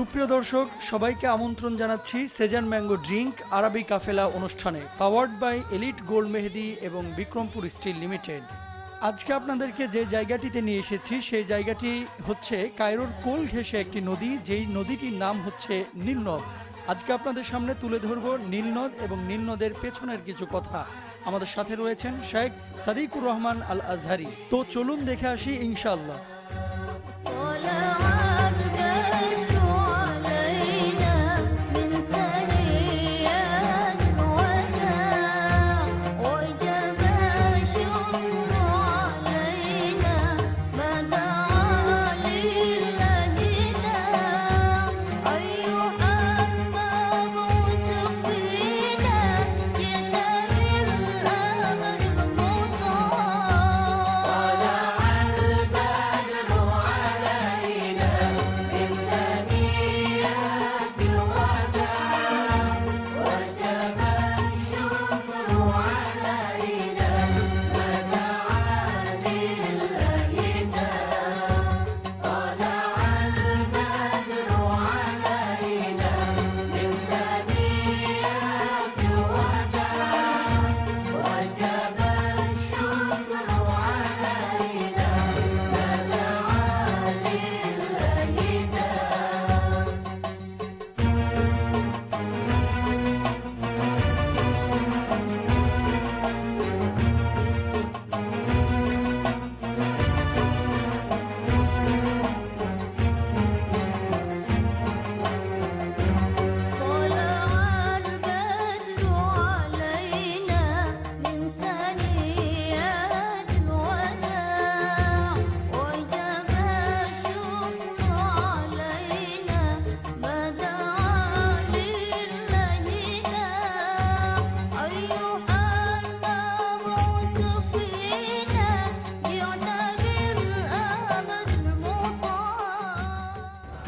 সুপ্রিয় দর্শক, সবাইকে আমন্ত্রণ জানাচ্ছি সেজান ম্যাঙ্গো ড্রিঙ্ক আরবি কাফেলা অনুষ্ঠানে powered by Elite Gold Mehedi এবং বিক্রমপুর স্টিল লিমিটেড। আজকে আপনাদেরকে যে জায়গাটিতে নিয়ে এসেছি, সেই জায়গাটি হচ্ছে কায়রোর কোল ঘেঁষে একটি নদী, যেই নদীটির নাম হচ্ছে নীলনদ। আজকে আপনাদের সামনে তুলে ধরব নীলনদ এবং নীলনদের পেছনের কিছু কথা। আমাদের সাথে রয়েছেন শেখ সাদিকুর রহমান আল আজহারি তো চলুন দেখে আসি ইনশাআল্লাহ।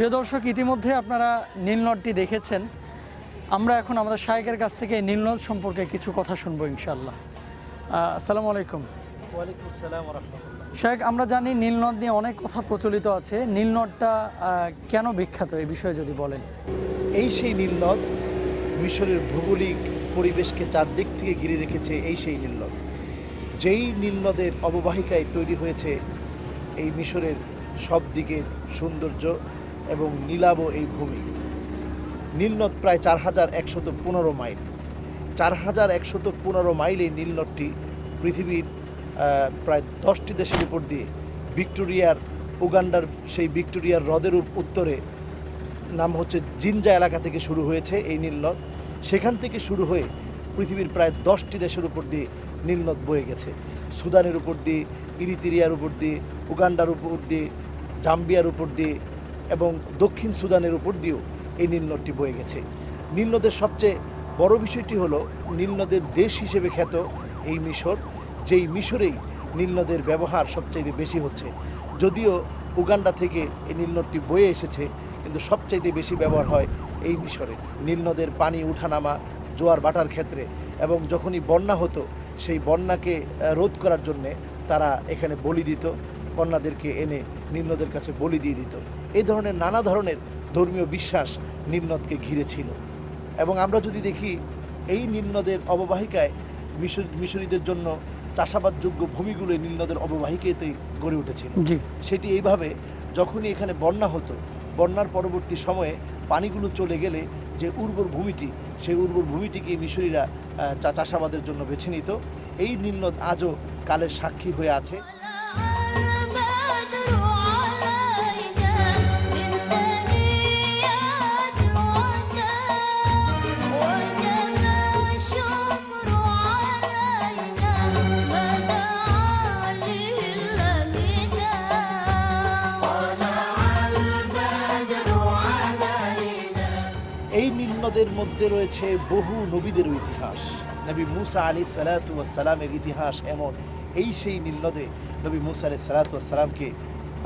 প্রিয় দর্শক ইতিমধ্যে আপনারা নীলনদটি দেখেছেন। আমরা এখন আমাদের শায়কের কাছ থেকে নীলনদ সম্পর্কে কিছু কথা শুনব ইনশাল্লাহ আসসালামু আলাইকুম। ওয়ালাইকুম আসসালাম শায়েক আমরা জানি নীলনদ নিয়ে অনেক কথা প্রচলিত আছে। নীলনদটা কেন বিখ্যাত এই বিষয়ে যদি বলেন। এই সেই নীলনদ মিশরের ভৌগোলিক পরিবেশকে চারদিক থেকে ঘিরে রেখেছে এই সেই নীলনদ যেই নীলনদের অববাহিকায় তৈরি হয়েছে এই মিশরের সব দিকের সৌন্দর্য এবং নীলাব এই ভূমি। নীলনদ প্রায় চার হাজার একশত পনেরো মাইল। চার হাজার একশত পনেরো মাইল এই নীলনদটি পৃথিবীর প্রায় দশটি দেশের উপর দিয়ে ভিক্টোরিয়ার, উগান্ডার সেই ভিক্টোরিয়ার হ্রদের উত্তরে, নাম হচ্ছে জিনজা এলাকা থেকে শুরু হয়েছে এই নীলনদ। সেখান থেকে শুরু হয়ে পৃথিবীর প্রায় দশটি দেশের উপর দিয়ে নীলনদ বয়ে গেছে। সুদানের উপর দিয়ে, ইরিতিরিয়ার উপর দিয়ে, উগান্ডার উপর দিয়ে, জাম্বিয়ার উপর দিয়ে এবং দক্ষিণ সুদানের উপর দিয়েও এই নীলনদটি বয়ে গেছে। নীলনদের সবচেয়ে বড় বিষয়টি হলো নীলনদের দেশ হিসেবে খ্যাত এই মিশর, যেই মিশরেই নীলনদের ব্যবহার সবচাইতে বেশি হচ্ছে। যদিও উগান্ডা থেকে এই নীলনদটি বয়ে এসেছে, কিন্তু সবচাইতে বেশি ব্যবহার হয় এই মিশরে। নীলনদের পানি উঠানামা, জোয়ার বাটার ক্ষেত্রে এবং যখনই বন্যা হতো, সেই বন্যাকে রোধ করার জন্যে তারা এখানে বলি দিত। কন্যাদেরকে এনে নীলনদের কাছে বলি দিয়ে দিত। এই ধরনের নানা ধরনের ধর্মীয় বিশ্বাস নিম্নদকে ঘিরে ছিল এবং আমরা যদি দেখি এই নিম্নদের অববাহিকায় মিশর মিশরীদের জন্য চাষাবাদযোগ্য ভূমিগুলো নিম্নদের অববাহিকাতেই গড়ে উঠেছিল। সেটি এইভাবে যখনই এখানে বন্যা হতো বন্যার পরবর্তী সময়ে পানিগুলো চলে গেলে যে উর্বর ভূমিটি সেই উর্বর ভূমিটিকে মিশরীরা চাষাবাদের জন্য বেছে নিত। এই নিম্নদ আজও কালের সাক্ষী হয়ে আছে। নীলনদের মধ্যে রয়েছে বহু নবীদের ইতিহাস। নবী মুসা আলী সালাতামের ইতিহাস এমন, এই সেই নীলনদে নবী মুসা আলী সালাতামকে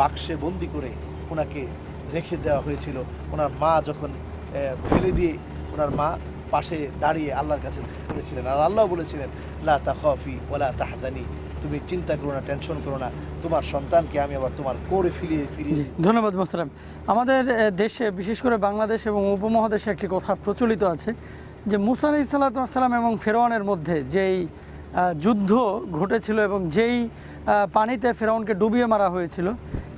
বাক্সে বন্দি করে ওনাকে রেখে দেওয়া হয়েছিল। ওনার মা যখন ফেলে দিয়ে ওনার মা পাশে দাঁড়িয়ে আল্লাহর কাছে বলেছিলেন, আর আল্লাহ বলেছিলেন, লা তাখফি ওলা তাহজানি, তুমি চিন্তা করো না, টেনশন করো না তোমার সন্তানকে আমি আবার তোমার করে ফিরিয়ে ফিরিয়ে ধন্যবাদ মোহতারাম। আমাদের দেশে বিশেষ করে বাংলাদেশ এবং উপমহাদেশে একটি কথা প্রচলিত আছে যে মুসা আলি সাল্লাম এবং ফেরওয়ানের মধ্যে যেই যুদ্ধ ঘটেছিল এবং যেই পানিতে ফেরাউনকে ডুবিয়ে মারা হয়েছিল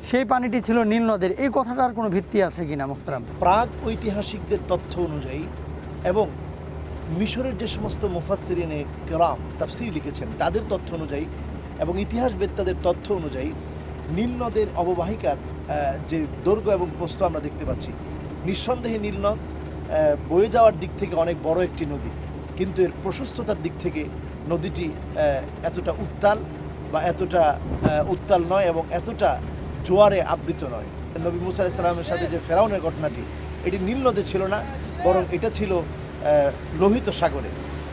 সেই পানিটি ছিল নীল নদের। এই কথাটার কোনো ভিত্তি আছে কিনা মোহতারাম? প্রাগ ঐতিহাসিকদের তথ্য অনুযায়ী এবং মিশরের যে সমস্ত মুফাসসিরিনে কেরাম তাফসির লিখেছেন তাদের তথ্য অনুযায়ী এবং ইতিহাসবেত্তাদের তথ্য অনুযায়ী নীল নদের অববাহিকার যে দৈর্ঘ্য এবং প্রস্থ আমরা দেখতে পাচ্ছি, নিঃসন্দেহে নীল নদ বয়ে যাওয়ার দিক থেকে অনেক বড় একটি নদী। কিন্তু এর প্রশস্ততার দিক থেকে নদীটি এতটা উত্তাল বা এতটা উত্তাল নয় এবং এতটা জোয়ারে আবৃত নয়। নবী মুসা আলাইসাল্লামের সাথে যে ফেরাউনের ঘটনাটি, এটি নীল নদে ছিল না, বরং এটা ছিল লোহিত সাগরে।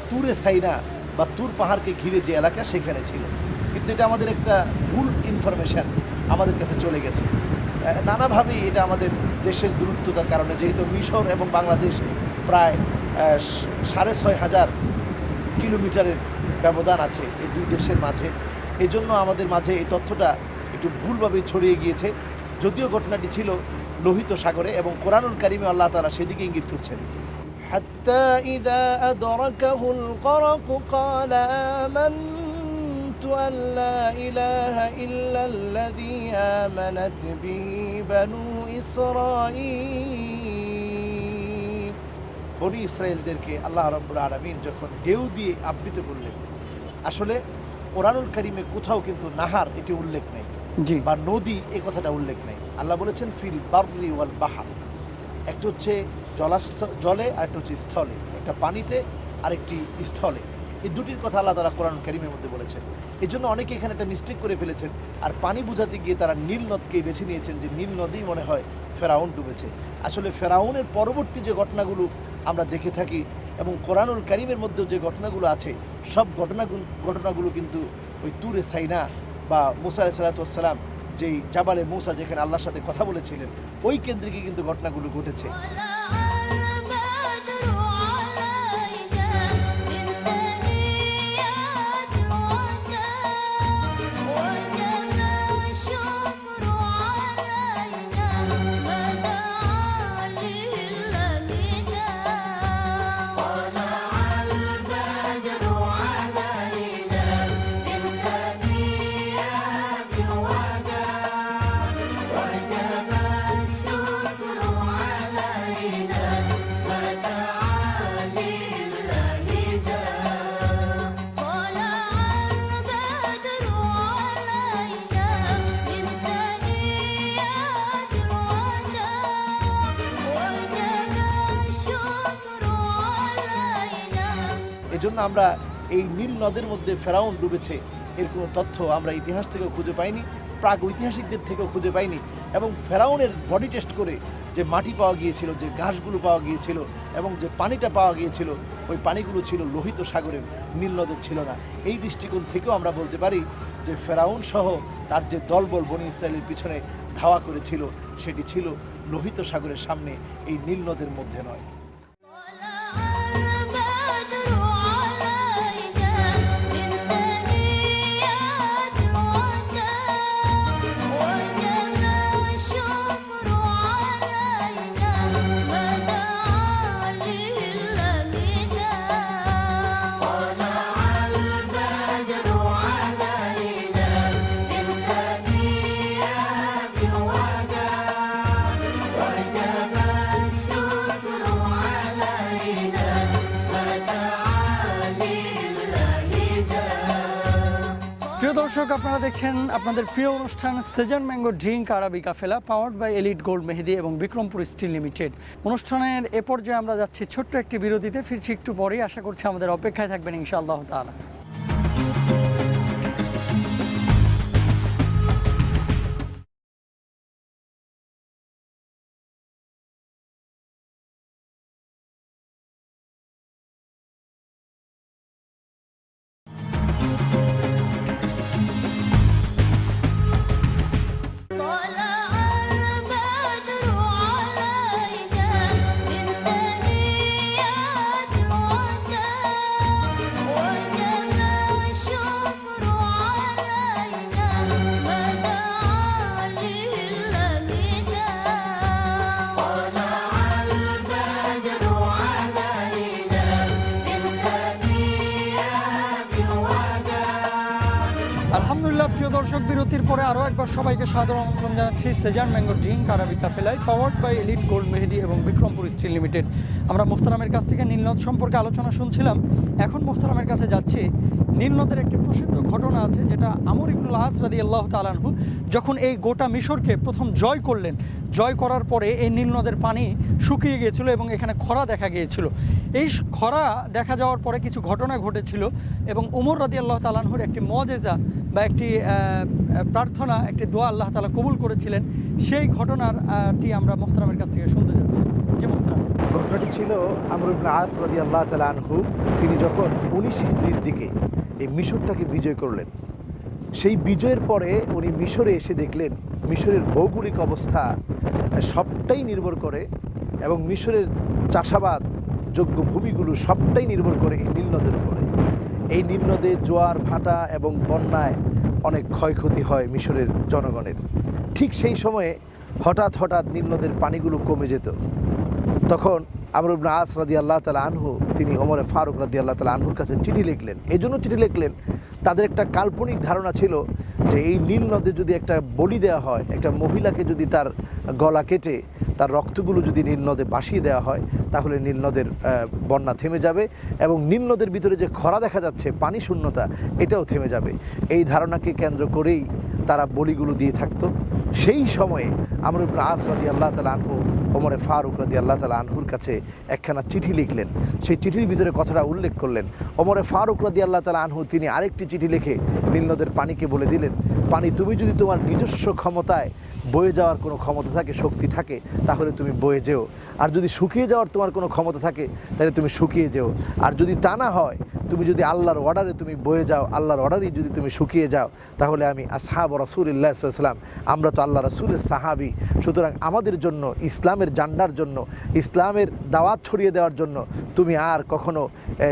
তুরে সাইনা বা তুর পাহাড়কে ঘিরে যে এলাকা, সেখানে ছিল। কিন্তু এটা আমাদের একটা ভুল ইনফরমেশন আমাদের কাছে চলে গেছে আহ, নানাভাবেই এটা আমাদের দেশের দূরত্বতার কারণে যেহেতু মিশর এবং বাংলাদেশ প্রায় আহ, সাড়ে ছয় হাজার কিলোমিটারের ব্যবধান আছে এই দুই দেশের মাঝে এই জন্য আমাদের মাঝে এই তথ্যটা একটু ভুলভাবে ছড়িয়ে গিয়েছে যদিও ঘটনাটি ছিল লোহিত সাগরে এবং কোরআনুল কারিমে আল্লাহ তালা সেদিকে ইঙ্গিত করছেন حتى إذا أدركه الغرق قال آمنت أن لا إله إلا الذي آمنت به بنو إسرائيل বনি ইসরায়েলদেরকে আল্লাহ রব্বুল আলমিন যখন ঢেউ দিয়ে আবৃত করলেন আসলে কোরআনুল কারিমে কোথাও কিন্তু নাহার এটি উল্লেখ নেই জি বা নদী এ কথাটা উল্লেখ নেই আল্লাহ বলেছেন ফিল বার্রি ওয়াল বাহার একটা হচ্ছে জলাস্থ জলে আর একটা হচ্ছে স্থলে একটা পানিতে আর একটি স্থলে এই দুটির কথা আল্লাহ তারা কোরআন কারিমের মধ্যে বলেছেন। এই জন্য অনেকে এখানে একটা মিস্টেক করে ফেলেছেন। আর পানি বোঝাতে গিয়ে তারা নীল নদকেই বেছে নিয়েছেন যে নীল নদী মনে হয় ফেরাউন ডুবেছে। আসলে ফেরাউনের পরবর্তী যে ঘটনাগুলো আমরা দেখে থাকি এবং কোরআনুল কারিমের মধ্যেও যে ঘটনাগুলো আছে, সব ঘটনাগুলো ঘটনাগুলো কিন্তু ওই তুরে সাইনা বা মুসা আলাইসালাতাম যেই জাবালে মুসা যেখানে আল্লাহর সাথে কথা বলেছিলেন, ওই কেন্দ্রিকে কিন্তু ঘটনাগুলো ঘটেছে। এজন্য আমরা এই নীল নদের মধ্যে ফেরাউন ডুবেছে। এর কোনো তথ্য আমরা ইতিহাস থেকেও খুঁজে পাইনি প্রাগ ঐতিহাসিকদের থেকেও খুঁজে পাইনি এবং ফেরাউনের বডি টেস্ট করে যে মাটি পাওয়া গিয়েছিল, যে ঘাসগুলো পাওয়া গিয়েছিল এবং যে পানিটা পাওয়া গিয়েছিল, ওই পানিগুলো ছিল লোহিত সাগরের, নীল নদের ছিল না। এই দৃষ্টিকোণ থেকেও আমরা বলতে পারি যে ফেরাউন সহ তার যে দলবল বনি ইসরায়েলের পিছনে ধাওয়া করেছিল, সেটি ছিল লোহিত সাগরের সামনে, এই নীল নদের মধ্যে নয়। দর্শক, আপনারা দেখছেন আপনাদের প্রিয় অনুষ্ঠান সেজন ম্যাঙ্গো ড্রিঙ্ক আরবি ফেলা powered by Elite Gold Mehedi এবং বিক্রমপুর স্টিল লিমিটেড। অনুষ্ঠানের এ পর্যায়ে আমরা যাচ্ছি ছোট্ট একটি বিরতিতে, ফিরছি একটু পরেই। আশা করছি আমাদের অপেক্ষায় থাকবেন ইনশাআল্লাহ তাআলা। আলহামদুলিল্লাহ, প্রিয় দর্শক, বিরতির পরে আরও একবার সবাইকে সাদর আমন্ত্রণ জানাচ্ছি সেজান ম্যাঙ্গো ড্রিঙ্ক আরবি কাফেলায় powered by Elite Gold Mehedi এবং বিক্রমপুর স্টিল লিমিটেড। আমরা মুখতারামের কাছ থেকে নীলনদ সম্পর্কে আলোচনা শুনছিলাম। এখন মুখতারামের কাছে যাচ্ছি। নীলনদের একটি প্রসিদ্ধ ঘটনা আছে, যেটা আমর ইবনুল আস রাদি আল্লাহ তালানহু যখন এই গোটা মিশরকে প্রথম জয় করলেন, জয় করার পরে এই নীলনদের পানি শুকিয়ে গিয়েছিল এবং এখানে খরা দেখা গিয়েছিল। এই খরা দেখা যাওয়ার পরে কিছু ঘটনা ঘটেছিল এবং উমর রাদি আল্লাহ তালানহুর একটি মজেজা বা একটি প্রার্থনা একটি দোয়া আল্লাহ তালা কবুল করেছিলেন। সেই ঘটনার আহ, টি আমরা মোহতারামের কাছ থেকে শুনতে যাচ্ছি। যে মোহতারাম। ঘটনাটি ছিল আমর ইবনে আস রাদি আল্লাহ তালা আনহু। তিনি যখন উনিশ হিজড়ির দিকে এই মিশরটাকে বিজয় করলেন সেই বিজয়ের পরে উনি মিশরে এসে দেখলেন মিশরের ভৌগোলিক অবস্থা সবটাই নির্ভর করে এবং মিশরের চাষাবাদ যোগ্য ভূমিগুলো সবটাই নির্ভর করে এই নীলনদের উপরে। এই নীলনদে জোয়ার, ভাটা এবং বন্যায় অনেক ক্ষয়ক্ষতি হয় মিশরের জনগণের। ঠিক সেই সময়ে হঠাৎ হঠাৎ নীলনদের পানিগুলো কমে যেত। তখন আমর ইবনে আস রাদি আল্লাহ তালা আনহু, তিনি ওমরে ফারুক রাদি আল্লাহ তালা আনহুর কাছে চিঠি লিখলেন। এই জন্য চিঠি লিখলেন, তাদের একটা কাল্পনিক ধারণা ছিল যে এই নীল নদে যদি একটা বলি দেওয়া হয়, একটা মহিলাকে যদি তার গলা কেটে, তার রক্তগুলো যদি নীল নদে ভাসিয়ে দেওয়া হয়, তাহলে নীল নদের বন্যা থেমে যাবে এবং নীল নদের ভিতরে যে খরা দেখা যাচ্ছে, পানি শূন্যতা, এটাও থেমে যাবে। এই ধারণাকে কেন্দ্র করেই তারা বলিগুলো দিয়ে থাকতো। সেই সময়ে আমর ইবনে আস রাদি আল্লাহ তালা আনহু, ওমরে ফারুক রাদি আল্লাহ তালা আনহুর কাছে একখানা চিঠি লিখলেন। সেই চিঠির ভিতরে কথাটা উল্লেখ করলেন। ওমরে ফারুক রাদি আল্লাহ তালা আনহু, তিনি আরেকটি চিঠি লিখে নীলনদের পানিকে বলে দিলেন, পানি, তুমি যদি তোমার নিজস্ব ক্ষমতায় বয়ে যাওয়ার কোনো ক্ষমতা থাকে, শক্তি থাকে, তাহলে তুমি বয়ে যেও। আর যদি শুকিয়ে যাওয়ার তোমার কোনো ক্ষমতা থাকে, তাহলে তুমি শুকিয়ে যেও। আর যদি তা না হয় তুমি যদি আল্লাহর অর্ডারে তুমি বয়ে যাও, আল্লাহর অর্ডারেই যদি তুমি শুকিয়ে যাও, তাহলে আমি আসহাব রসুল্লাহাম আমরা তো আল্লাহ রসুলের সাহাবি। সুতরাং আমাদের জন্য, ইসলামের জান্ডার জন্য, ইসলামের দাওয়াত ছড়িয়ে দেওয়ার জন্য তুমি আর কখনো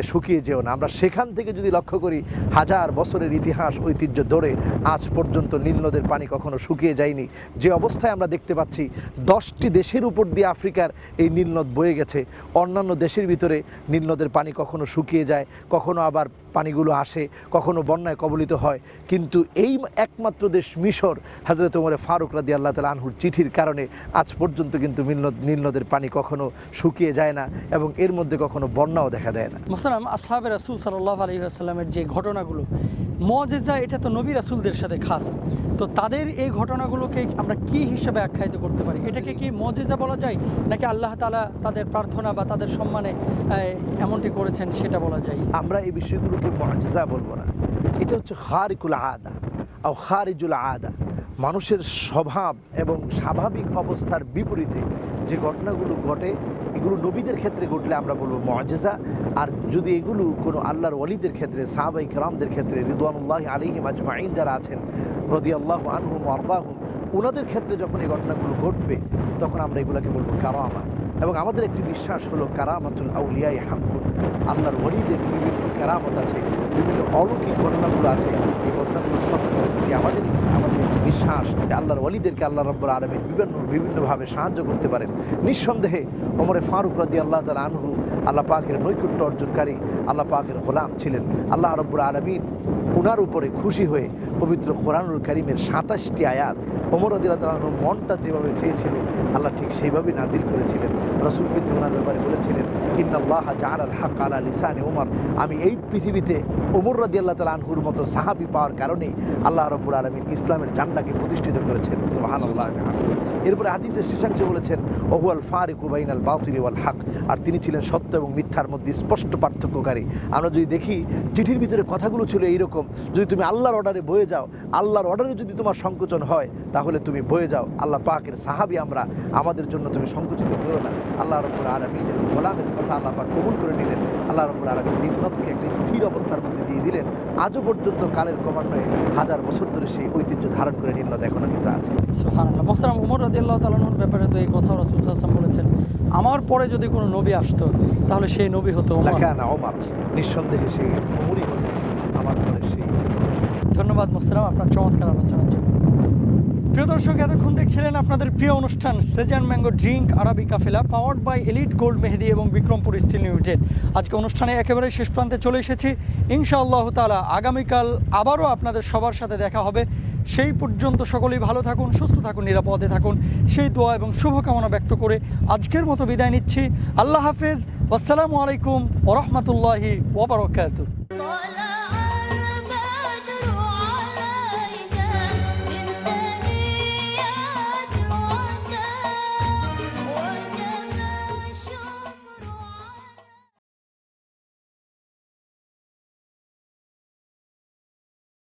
শুকিয়ে যেও না। আমরা সেখান থেকে যদি লক্ষ্য করি, হাজার বছরের ইতিহাস, ঐতিহ্য ধরে আজ পর্যন্ত নীলনদের পানি কখনো শুকিয়ে যায়নি। যে অবস্থায় আমরা দেখতে পাচ্ছি, দশটি দেশের উপর দিয়ে আফ্রিকার এই নীলনদ বয়ে গেছে। অন্যান্য দেশের ভিতরে নীলনদের পানি কখনো শুকিয়ে যায়, কখনো আবার পানিগুলো আসে কখনো বন্যায় কবলিত হয়। কিন্তু এই একমাত্র দেশ মিশর হাজরত ওমরে ফারুক রাদি আল্লাহ তালা আনহুর চিঠির কারণে আজ পর্যন্ত কিন্তু নীলনদ নীলনদের পানি কখনো শুকিয়ে যায় না এবং এর মধ্যে কখনো বন্যাও দেখা দেয় না। মোহতারাম আসহাবে রাসুল সাল্লাহ আলী আসসালামের যে ঘটনাগুলো মজেজা এটা তো নবী রাসুলদের সাথে খাস। তো তাদের এই ঘটনাগুলোকে আমরা কি হিসাবে আখ্যায়িত করতে পারি? এটাকে কি মজেজা বলা যায়? নাকি আল্লাহ তালা তাদের প্রার্থনা বা তাদের সম্মানে এমনটি করেছেন সেটা বলা যায়? আমরা এই বিষয়গুলোকে মজা বলব না। এটা হচ্ছে খারিকুল আদা ও খারিজুল আদা। মানুষের স্বভাব এবং স্বাভাবিক অবস্থার বিপরীতে যে ঘটনাগুলো ঘটে, এগুলো নবীদের ক্ষেত্রে ঘটলে আমরা বলব মজেজা। আর যদি এগুলো কোনো আল্লাহর ওলিদের ক্ষেত্রে সাহাবাই কালামদের ক্ষেত্রে, রিদওয়ানুল্লাহ আলিহিম আজমাইন যারা আছেন রদি আল্লাহ আনহুম আর্দাহুম ওনাদের ক্ষেত্রে যখন এই ঘটনাগুলো ঘটবে, তখন আমরা এগুলোকে বলব কারামা। এবং আমাদের একটি বিশ্বাস হলো কারামাতুল আউলিয়াই হাক্কুন। আল্লাহর ওলিদের বিভিন্ন কেরামত আছে, বিভিন্ন অলৌকিক ঘটনাগুলো আছে। এই ঘটনাগুলো সত্য, এটি আমাদেরই, আমাদের একটি বিশ্বাস যে আল্লাহর ওলিদেরকে আল্লাহ রব্বুল আলমিন বিভিন্ন, বিভিন্নভাবে সাহায্য করতে পারেন। নিঃসন্দেহে ওমরে ফারুক রাদি আল্লাহ তালা আনহু আল্লাহ পাকের নৈকুট্য অর্জনকারী, আল্লাহ পাকের হোলাম ছিলেন। আল্লাহ রব্বুল আলমিন ওনার উপরে খুশি হয়ে পবিত্র কোরআনুল করিমের সাতাশটি আয়াত ওমর আদিল্লাহ তালাহর মনটা যেভাবে চেয়েছিল, আল্লাহ ঠিক সেইভাবে নাজিল করেছিলেন। রসুল কিন্তু ওনার ব্যাপারে বলেছিলেন, ইন্নাল্লাহ জাহার আল হক আলা লিসানে ওমর আমি এই পৃথিবীতে ওমর রাদি আল্লাহ তালা আনহুর মতো সাহাবি পাওয়ার কারণেই আল্লাহ রব্বুল আলমিন ইসলামের জান্ডাকে প্রতিষ্ঠিত করেছেন। সোহান আল্লাহ এরপরে হাদিসের শেষাংশে বলেছেন, ওহুয়াল ফারিক উবাইন আল বাউতিল ওয়াল হক। আর তিনি ছিলেন সত্য এবং মিথ্যার মধ্যে স্পষ্ট পার্থক্যকারী। আমরা যদি দেখি, চিঠির ভিতরে কথাগুলো ছিল এইরকম যদি তুমি আল্লাহর অর্ডারে বয়ে যাও আল্লাহর অর্ডারে যদি তোমার সংকোচন হয় তাহলে তুমি বয়ে যাও। আল্লাহ পাকের সাহাবি আমরা আমাদের জন্য তুমি সংকুচিত হয়েও না। আল্লাহ রব্বুল আলমিনের গোলামের কথা আল্লাহ পাক কবুল করে নিলেন। আল্লাহ রব্বুল আলমিন নিম্নতকে একটা স্থির অবস্থার মধ্যে দিয়ে দিলেন। আজও পর্যন্ত কালের ক্রমান্বয়ে হাজার বছর ধরে সেই ঐতিহ্য ধারণ করে নিম্নত এখনও কিন্তু আছে। সুবহানাল্লাহ। মোহতারাম উমর রাদি তালানোর ব্যাপারে তো এই কথা রাসুল সাল্লাম বলেছেন আমার পরে যদি কোনো নবী আসতো তাহলে সেই নবী হতো না ওমার নিঃসন্দেহে সেই হতেন আমার পরে সেই ধন্যবাদ মোহতারাম, আপনার চমৎকার আলোচনার জন্য। প্রিয় দর্শক, এতক্ষণ দেখছিলেন আপনাদের প্রিয় অনুষ্ঠান, সেজান ম্যাঙ্গো ড্রিঙ্ক আরবি কাফেলা powered by Elite Gold Mehedi এবং বিক্রমপুর স্টিল লিমিটেড। আজকে অনুষ্ঠানে একেবারে শেষ প্রান্তে চলে এসেছি। ইনশাআল্লাহ তালা আগামীকাল আবারও আপনাদের সবার সাথে দেখা হবে। সেই পর্যন্ত সকলেই ভালো থাকুন, সুস্থ থাকুন, নিরাপদে থাকুন। সেই দোয়া এবং শুভকামনা ব্যক্ত করে আজকের মতো বিদায় নিচ্ছি। আল্লাহ হাফেজ। আসসালামু আলাইকুম ওরহমতুল্লাহি ওবরাকাতুহ